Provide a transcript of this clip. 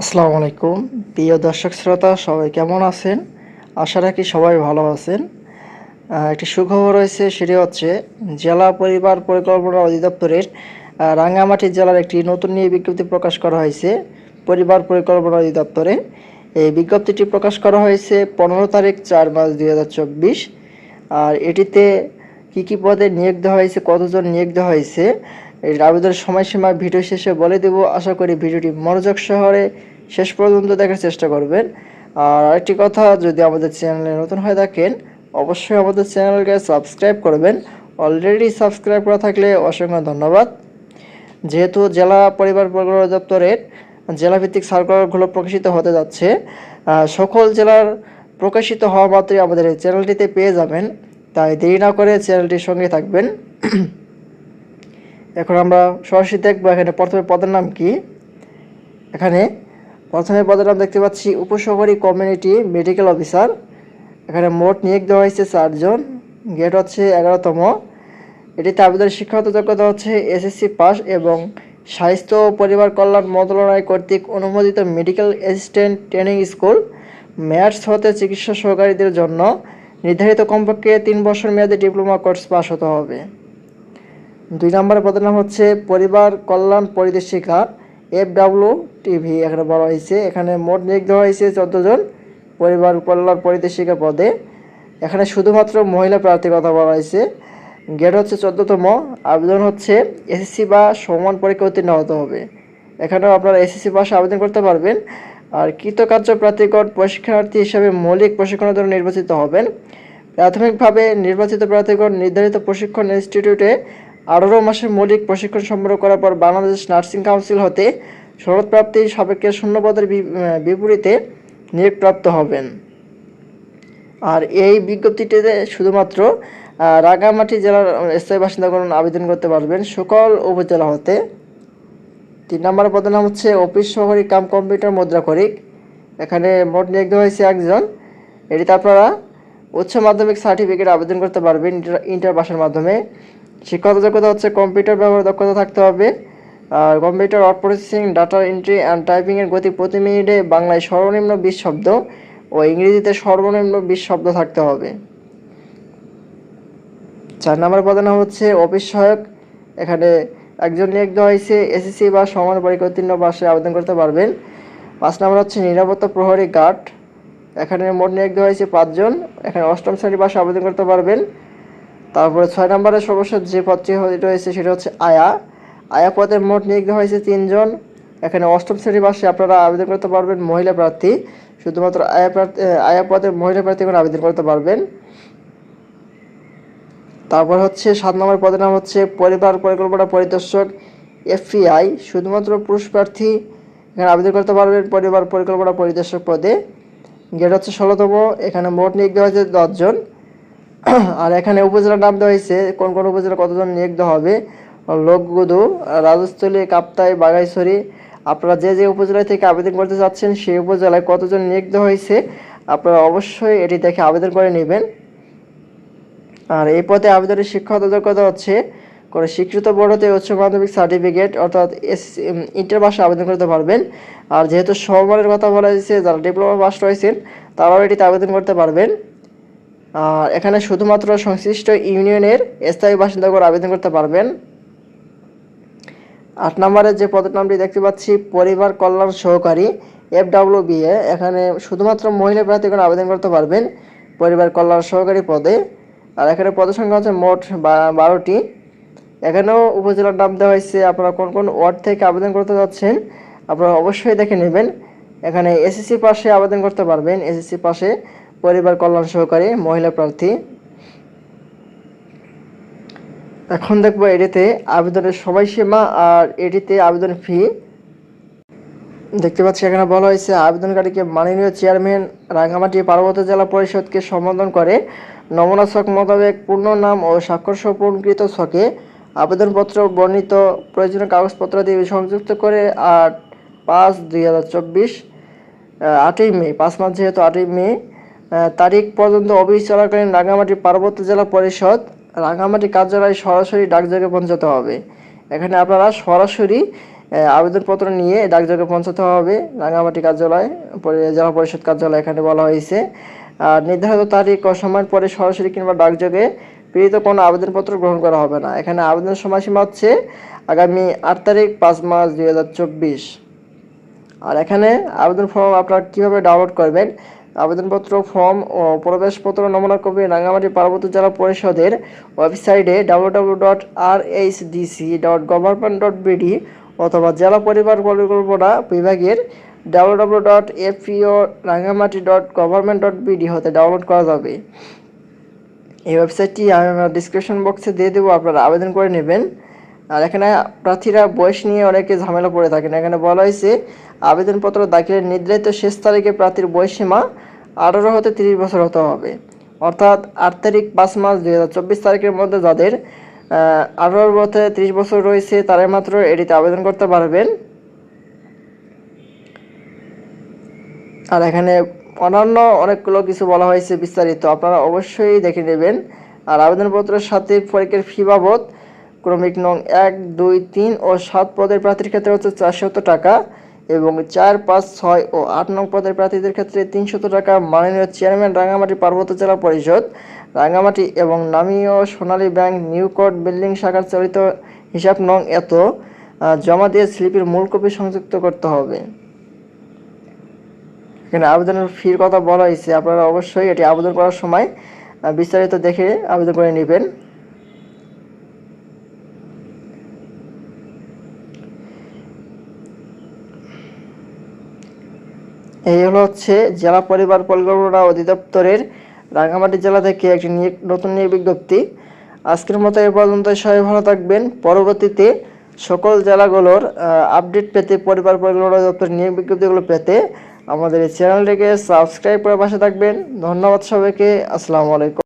আসসালামু আলাইকুম। প্রিয় দর্শক শ্রোতা, সবাই কেমন আছেন? আশা রাখি সবাই ভালো আছেন। একটি সুখবর রয়েছে, সেটি হচ্ছে জেলা পরিবার পরিকল্পনা অধিদপ্তরের রাঙ্গামাটি জেলার একটি নতুন নিয়ে বিজ্ঞপ্তি প্রকাশ করা হয়েছে। পরিবার পরিকল্পনা অধিদপ্তরে এই বিজ্ঞপ্তিটি প্রকাশ করা হয়েছে পনেরো তারিখ চার মাস দুই হাজার চব্বিশ। আর এটিতে কি কি পদে নিয়োগ দেওয়া হয়েছে, কতজন নিয়োগ দেওয়া হয়েছে এর আবেদনের সময়সীমা ভিডিও শেষে বলে দেব, আশা করি ভিডিওটি মনোযোগ শহরে শেষ পর্যন্ত দেখার চেষ্টা করবেন। আর আরেকটি কথা, যদি আমাদের চ্যানেলে নতুন হয়ে থাকেন, অবশ্যই আমাদের চ্যানেলকে সাবস্ক্রাইব করবেন। অলরেডি সাবস্ক্রাইব করা থাকলে অসংখ্য ধন্যবাদ। যেহেতু জেলা পরিবার পরিকল্পনা দপ্তরের জেলাভিত্তিক সার্কুলারগুলো প্রকাশিত হতে যাচ্ছে সকল জেলার প্রকাশিত হওয়া মাত্রই আমাদের এই চ্যানেলটিতে পেয়ে যাবেন। তাই দেরি না করে চ্যানেলটির সঙ্গে থাকবেন। এখন আমরা সরাসরি দেখব এখানে প্রথমে পদের নাম কি? এখানে প্রথমে পদের নাম দেখতে পাচ্ছি উপসহকারী কমিউনিটি মেডিকেল অফিসার। এখানে মোট নিয়োগ দেওয়া হয়েছে চারজন। গেট হচ্ছে এগারোতম। এটিতে আবেদনের শিক্ষাগত যোগ্যতা হচ্ছে এসএসসি পাস এবং স্বাস্থ্য পরিবার কল্যাণ মন্ত্রণালয় কর্তৃক অনুমোদিত medical assistant training school. Maths হতে চিকিৎসা সহকারীদের জন্য নির্ধারিত কমপক্ষে তিন বছর মেয়াদে ডিপ্লোমা কোর্স পাস হতে হবে। দুই নম্বরের পদের নাম হচ্ছে পরিবার কল্যাণ পরিদর্শিকা এফ ডাব্লিউ টিভি। এখানে বলা হয়েছে, এখানে মোট নিয়োগ দেওয়া হয়েছে চোদ্দ জন পরিবার কল্যাণ পরিদর্শিকা পদে। এখানে শুধুমাত্র মহিলা প্রার্থীর কথা বলা হয়েছে। গেট হচ্ছে চোদ্দতম, আবেদন হচ্ছে এসএসসি বা সমান পরীক্ষা উত্তীর্ণ হতে হবে। এখানেও আপনারা এসএসসি পাশে আবেদন করতে পারবেন। আর কৃতকার্য প্রার্থীগণ প্রশিক্ষণার্থী হিসাবে মৌলিক প্রশিক্ষণের জন্য নির্বাচিত হবেন। প্রাথমিকভাবে নির্বাচিত প্রার্থীগণ নির্ধারিত প্রশিক্ষণ ইনস্টিটিউটে আঠারো মাসের মৌলিক প্রশিক্ষণ সম্পন্ন করার পর বাংলাদেশ নার্সিং কাউন্সিল হতে শরৎপ্রাপ্তির সাপেক্ষে শূন্যপদের বিপরীতে নিয়োগপ্রাপ্ত হবেন। আর এই বিজ্ঞপ্তিটিতে শুধুমাত্র রাঙ্গামাটি জেলার স্থায়ী বাসিন্দাগণ আবেদন করতে পারবেন সকল উপজেলা হতে। তিন নম্বর পদের নাম হচ্ছে অফিস সহকারী কাম কম্পিউটার মুদ্রাকরিক এখানে মোট নিয়োগ হয়েছে একজন। এটিতে আপনারা উচ্চ মাধ্যমিক সার্টিফিকেট আবেদন করতে পারবেন ইন্টার- ইন্টার পাসের মাধ্যমে। শিক্ষাগত যোগ্যতা হচ্ছে কম্পিউটার ব্যবহার দক্ষতা থাকতে হবে। আর computer word processing data entry and টাইপিংয়ের গতি প্রতি মিনিটে বাংলায় সর্বনিম্ন বিশ শব্দ ও ইংরেজিতে সর্বনিম্ন বিশ শব্দ থাকতে হবে। চার নম্বর পদের নাম হচ্ছে অফিস সহায়ক। এখানে একজন নিয়োগ দেওয়া হয়েছে, এসএসসি বা সমান পরীক্ষা উত্তীর্ণ পাশে আবেদন করতে পারবেন। পাঁচ নম্বর হচ্ছে নিরাপত্তা প্রহরী গার্ড। এখানে মোট নিয়োগ দেওয়া হয়েছে পাঁচজন। এখানে অষ্টম শ্রেণি পাশে আবেদন করতে পারবেন। তারপরে ছয় নম্বরের সর্বশেষ যে পদটি রয়েছে সেটা হচ্ছে আয়া। আয়া পদে মোট নিয়োগ হয়েছে তিনজন। এখানে অষ্টম শ্রেণি পাশে আপনারা আবেদন করতে পারবেন, মহিলা প্রার্থী। শুধুমাত্র আয়া প্রার্থী আয়া পদে মহিলা প্রার্থী প্রার্থীগণ আবেদন করতে পারবেন। তারপর হচ্ছে সাত নম্বর পদের নাম হচ্ছে পরিবার পরিকল্পনা পরিদর্শক এফপিআই শুধুমাত্র পুরুষ প্রার্থী এখানে আবেদন করতে পারবেন পরিবার পরিকল্পনা পরিদর্শক পদে। গেট হচ্ছে ষোলোতম, এখানে মোট নিয়োগ দেওয়া হয়েছে দশজন। আর এখানে উপজেলার নাম দেওয়া হয়েছে, কোন কোন উপজেলা কতজন নিয়োগ হবে? লোকগুদু, রাজস্থলী, কাপ্তাই বাগাইছড়ি আপনারা যে যে উপজেলা থেকে আবেদন করতে চাচ্ছেন, সেই উপজেলায় কতজন নিয়োগ দেওয়া হয়েছে, আপনারা অবশ্যই এটি দেখে আবেদন করে নেবেন। আর এই পথে আবেদনের শিক্ষাগত যোগ্যতা হচ্ছে, কোনো স্বীকৃত বোর্ড হতে উচ্চ মাধ্যমিক সার্টিফিকেট অর্থাৎ এস ইন্টার পাশে আবেদন করতে পারবেন। আর যেহেতু সমমানের কথা বলা হয়েছে, যারা ডিপ্লোমা পাস রয়েছেন, তারাও এটিতে আবেদন করতে পারবেন। এখানে শুধুমাত্র সংশ্লিষ্ট ইউনিয়নের স্থায়ী বাসিন্দাগণ আবেদন করতে পারবেন। আট নম্বরে যে পদের নামটি দেখতে পাচ্ছি, পরিবার কল্যাণ সহকারী এফ ডাব্লিউ বিএ এখানে শুধুমাত্র মহিলা প্রার্থীগণ আবেদন করতে পারবেন পরিবার কল্যাণ সহকারী পদে। আর এখানে পদের সংখ্যা হচ্ছে মোট বারোটি। এখানেও উপজেলার নাম দেওয়া হয়েছে, আপনারা কোন কোন ওয়ার্ড থেকে আবেদন করতে যাচ্ছেন আপনারা অবশ্যই দেখে নেবেন। এখানে এসএসসি পাশে আবেদন করতে পারবেন, এসএসসি পাশে পরিবার কল্যাণ সহকারী মহিলা প্রার্থী। এখন দেখব এটিতে আবেদনের সময়সীমা আর এটিতে আবেদন ফি। দেখতে পাচ্ছি এখানে বলা হয়েছে, আবেদনকারীকে মাননীয় চেয়ারম্যান রাঙ্গামাটি পার্বত্য জেলা পরিষদকে সম্বোধন করে। নমুনা ছক মোতাবেক পূর্ণ নাম ও স্বাক্ষর সম্পর্কিত ছকে আবেদনপত্র বর্ণিত প্রয়োজনীয় কাগজপত্র দিয়ে সংযুক্ত করে আট পাঁচ দুই হাজার চব্বিশ আটই মে, পাঁচ মাস যেহেতু আটই মে তারিখ পর্যন্ত অফিস চলাকালীন রাঙ্গামাটি পার্বত্য জেলা পরিষদ রাঙ্গামাটি কার্যালয়ে সরাসরি ডাকযোগে পৌঁছাতে হবে। এখানে আপনারা সরাসরি আবেদনপত্র নিয়ে ডাকযোগে পৌঁছাতে হবে। রাঙামাটি কার্যালয় জেলা পরিষদ কার্যালয় এখানে বলা হয়েছে। আর নির্ধারিত তারিখ ও সময়ের পরে সরাসরি কিংবা ডাকযোগে প্রেরিত কোনো আবেদনপত্র গ্রহণ করা হবে না। এখানে আবেদন সময়সীমা হচ্ছে আগামী আট তারিখ পাঁচ মার্চ দুই হাজার চব্বিশ। আর এখানে আবেদন ফর্ম আপনারা কীভাবে ডাউনলোড করবেন আবেদনপত্র, ফর্ম ও প্রবেশপত্র নমুনা কপি রাঙ্গামাটি, পার্বত্য জেলা পরিষদের ওয়েবসাইটে W W dot R H dot government dot অথবা জেলা পরিবার পরিকল্পনা বিভাগের W W dot FPO Rangamati dot government dot BD হতে ডাউনলোড করা যাবে। এই ওয়েবসাইটটি আমি আমার ডিসক্রিপশন বক্সে দিয়ে দেবো, আপনারা আবেদন করে নেবেন। আর এখানে প্রার্থীরা বয়স নিয়ে অনেকে ঝামেলা পড়ে থাকেন। এখানে বলা হয়েছে, আবেদনপত্র দাখিলের নির্ধারিত শেষ তারিখে প্রার্থীর বয়সীমা আঠারো হতে তিরিশ বছর হতে হবে। অর্থাৎ আট তারিখ পাঁচ মাস দুই হাজার চব্বিশ তারিখের মধ্যে যাদের আঠারো হতে তিরিশ বছর রয়েছে, তারাই মাত্র এটিতে আবেদন করতে পারবেন। আর এখানে অন্যান্য অনেকগুলো কিছু বলা হয়েছে বিস্তারিত, আপনারা অবশ্যই দেখে নেবেন। আর আবেদনপত্রের সাথে পরীক্ষার ফি বাবদ ক্রমিক নং এক, দুই, তিন ও সাত পদের প্রার্থীর ক্ষেত্রে হচ্ছে চারশত টাকা এবং চার, পাঁচ, ছয় ও আট নং পদের প্রার্থীদের ক্ষেত্রে তিনশত টাকা। মাননীয় চেয়ারম্যান রাঙ্গামাটি পার্বত্য জেলা পরিষদ, রাঙ্গামাটি এবং নামীয় Sonali bank new court building শাখার চালিত হিসাব নং এত জমা দিয়ে স্লিপের মূল কপি সংযুক্ত করতে হবে। এখানে আবেদনের ফির কথা বলা হয়েছে। আপনারা অবশ্যই এটি আবেদন করার সময় বিস্তারিত দেখে আবেদন করে নেবেন। এই হলো হচ্ছে জেলা পরিবার পরিকল্পনা অধিদপ্তরের রাঙ্গামাটি জেলা থেকে একটি নতুন নিয়োগ বিজ্ঞপ্তি। আজকের মতো এ পর্যন্ত সবাই ভালো থাকবেন। পরবর্তীতে সকল জেলাগুলোর আপডেট পেতে পরিবার পরিকল্পনা অধিদপ্তরের নিয়োগ বিজ্ঞপ্তিগুলো পেতে আমাদের এই চ্যানেলটিকে সাবস্ক্রাইব করে পাশে থাকবেন। ধন্যবাদ সবাইকে। আসসালামু আলাইকুম।